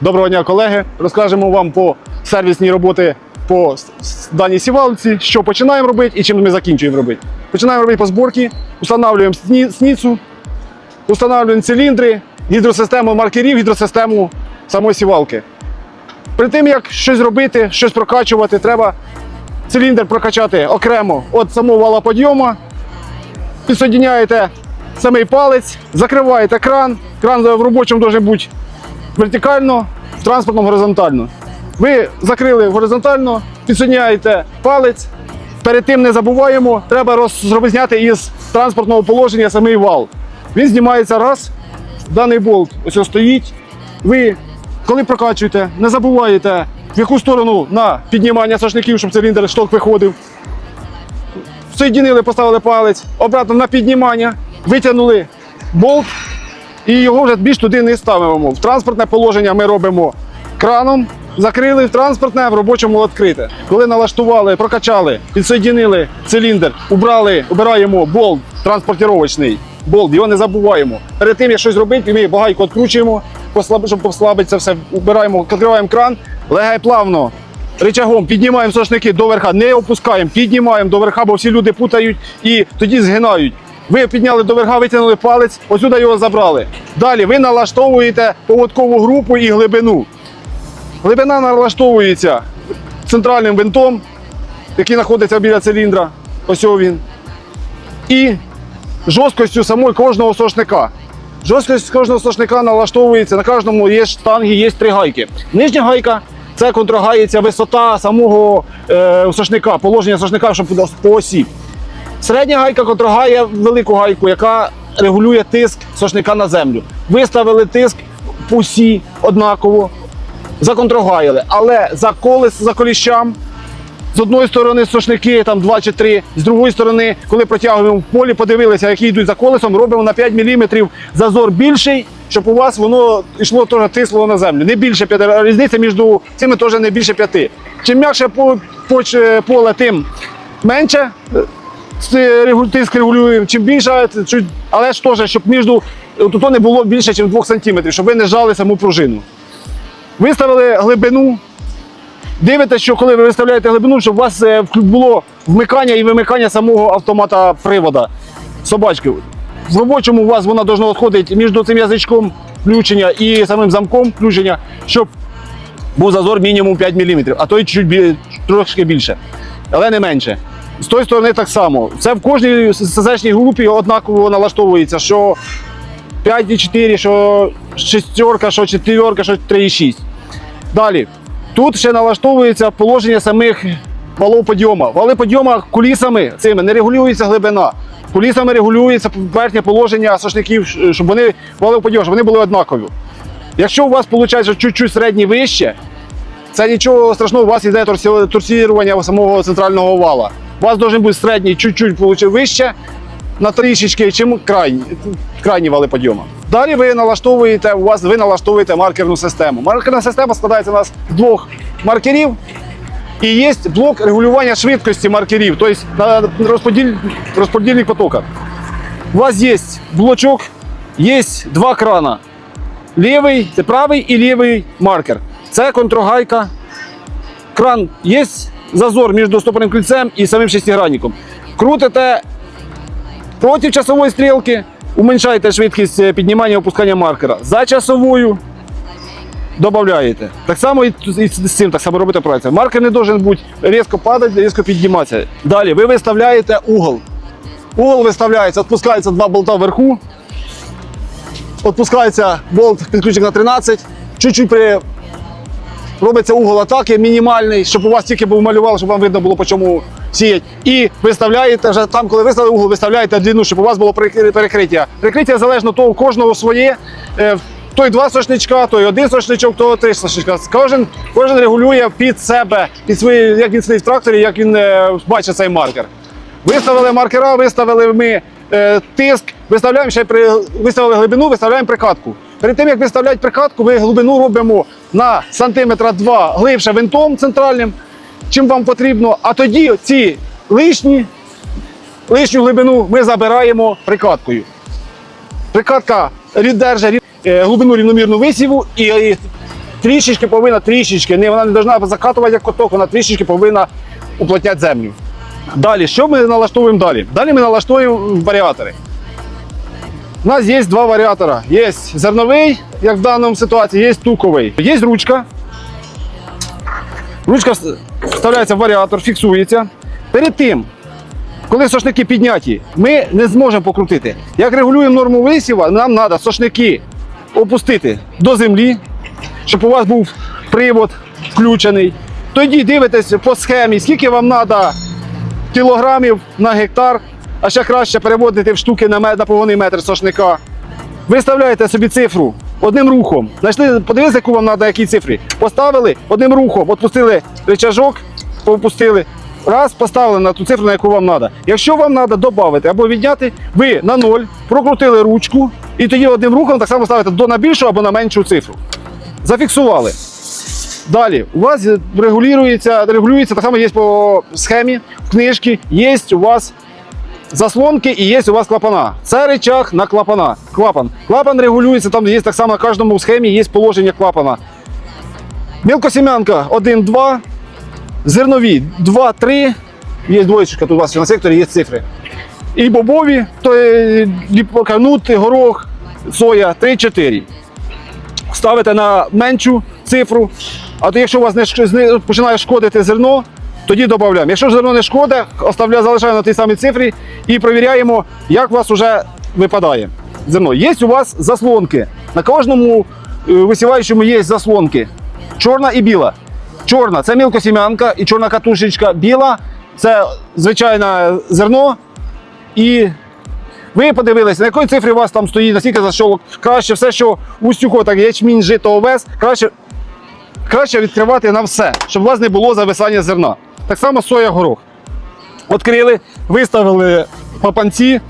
Доброго дня, колеги. Розкажемо вам по сервісній роботи по даній сівалці, що починаємо робити і чим ми закінчуємо робити. Починаємо робити по зборці, встановлюємо сні- сніцу, встановлюємо циліндри, гідросистему маркерів, гідросистему самої сівалки. Перед тим, як щось робити, щось прокачувати, треба циліндр прокачати окремо від самого вала підйому. Підсоединяєте самий палець, закриваєте кран. Кран в робочому має бути вертикально, в транспортному горизонтально. Ви закрили горизонтально, підсоединяєте палець. Перед тим не забуваємо, треба роз, зняти із транспортного положення самий вал. Він знімається раз, даний болт ось стоїть. Ви, коли прокачуєте, не забуваєте, в яку сторону на піднімання сошників, щоб циліндр шток виходив. Соєдинили, поставили палець, обратно на піднімання, витягнули болт і його вже більш туди не ставимо. В транспортне положення ми робимо краном, закрили в транспортне, в робочому відкрите. Коли налаштували, прокачали, підсоєдинили циліндр, убрали, убираємо болт транспортировочний. Болт, його не забуваємо. Перед тим, як щось робити, ми багайку відкручуємо, щоб послабити це все, убираємо, відкриваємо кран, легай плавно. Рычагом піднімаємо сошники до верха, не опускаємо, піднімаємо до верха, бо всі люди путають і тоді згинають. Ви підняли до верха, витягнули палець, отсюди його забрали. Далі ви налаштовуєте поводкову групу і глибину. Глибина налаштовується центральним винтом, який знаходиться біля циліндра. Ось його він. І жорсткістю самої кожного сошника. Жорсткість кожного сошника налаштовується, на кожному є штанги, є три гайки. Нижня гайка це контрагається висота самого е, сошника, положення сошника, щоб по осі. Середня гайка контрагає велику гайку, яка регулює тиск сошника на землю. Виставили тиск осі однаково, законтрагаяли. Але за колес, за коліщам з одної сторони сошники, там два чи три, з другої сторони, коли протягуємо в полі, подивилися, які йдуть за колесом, робимо на 5 мм зазор більший, щоб у вас воно йшло теж тисло на землю. Не більше 5, різниця між цими теж не більше 5. Чим м'якше поле, тим менше. Тиск регулюємо, чим більше, але ж теж, щоб між тут не було більше, ніж 2 см, щоб ви не жали саму пружину. Виставили глибину, Дивитесь, що коли ви виставляєте глибину, щоб у вас е, було вмикання і вимикання самого автомата привода собачки. В робочому у вас вона повинна відходити між цим язичком включення і самим замком включення, щоб був зазор мінімум 5 мм, а то й чуть трошки більше, але не менше. З тої сторони так само. Це в кожній СЗшній групі однаково налаштовується, що 5,4, що шестерка, що четверка, що 3,6. Далі. Тут ще налаштовується положення самих валов підйому. Вали підйому кулісами цими не регулюється глибина. Кулісами регулюється верхнє положення сошників, щоб вони вали підйому, щоб вони були однакові. Якщо у вас виходить чуть-чуть середній вище, це нічого страшного, у вас йде торсі- торсірування самого центрального вала. У вас має бути середній чуть-чуть вище на трішечки, чим крайні, крайні вали підйому. Далі ви налаштовуєте, у вас ви налаштовуєте маркерну систему. Маркерна система складається у нас з двох маркерів. І є блок регулювання швидкості маркерів, тобто розподіль, розподільних потоках. У вас є блочок, є два крана. Лівий, це правий і лівий маркер. Це контрогайка. Кран є зазор між стопорним кільцем і самим шестигранником. Крутите проти часової стрілки, уменьшаєте швидкість е, піднімання і опускання маркера. За часовою додаєте. Так само і з цим так само робите працю. Маркер не має бути різко падати, різко підніматися. Далі ви виставляєте угол. Угол виставляється, відпускається два болта вверху. Відпускається болт підключик на 13. Чуть-чуть при... робиться угол атаки мінімальний, щоб у вас тільки був малював, щоб вам видно було по чому сіять. І виставляєте вже там, коли виставили угол, виставляєте длину, щоб у вас було перекриття. Перекриття залежно того, у кожного своє. Е, Той два сошничка, той один сошничок, той три сошничка. Кожен, кожен регулює під себе, під свої, як він сидить в тракторі, як він е, бачить цей маркер. Виставили маркера, виставили ми е, тиск, виставляємо ще при виставили глибину, виставляємо прикатку. Перед тим як виставляти прикатку, ми глибину робимо на сантиметра два глибше винтом центральним, чим вам потрібно. А тоді ці лишні, лишню глибину ми забираємо прикаткою. Прикатка держить е, глибину рівномірну висіву і, трішечки повинна, трішечки, вона не повинна закатувати як коток, вона трішечки повинна уплотняти землю. Далі, що ми налаштовуємо далі? Далі ми налаштовуємо варіатори. У нас є два варіатора. Є зерновий, як в даному ситуації, є туковий. Є ручка. Ручка вс- вставляється в варіатор, фіксується. Перед тим, коли сошники підняті, ми не зможемо покрутити. Як регулюємо норму висіва, нам треба сошники опустити до землі, щоб у вас був привод включений. Тоді дивитесь по схемі, скільки вам треба кілограмів на гектар, а ще краще переводити в штуки на, на погонний метр сошника. Виставляєте собі цифру одним рухом. Знайшли, подивилися, яку вам треба, які цифри. Поставили одним рухом, відпустили рычажок, попустили. Раз, поставили на ту цифру, на яку вам треба. Якщо вам треба додати або відняти, ви на ноль прокрутили ручку і тоді одним рухом так само ставите до на більшу або на меншу цифру. Зафіксували. Далі, у вас регулюється, регулюється так само є по схемі, в книжці, є у вас заслонки і є у вас клапана. Це речах на клапана. Клапан. Клапан регулюється, там є так само на кожному схемі є положення клапана. Мілкосім'янка 1-2, зернові 2-3. Є двоєчка тут у вас на секторі, є цифри. І бобові, то е, горох, соя 3-4 ставите на меншу цифру. А то якщо у вас не починає шкодити зерно, тоді додаємо. Якщо зерно не оставляємо, залишаємо на тій самій цифрі і перевіряємо, як у вас вже випадає зерно. Є у вас заслонки. На кожному е, висіваючому є заслонки. Чорна і біла. Чорна це мілкосім'янка і чорна катушечка. Біла це звичайне зерно. І ви подивилися, на якої цифрі у вас там стоїть, наскільки зайшов. Краще все, що устюко, так ячмінь, жито, овес, краще, краще відкривати на все, щоб у вас не було зависання зерна. Так само соя горох. Відкрили, виставили папанці,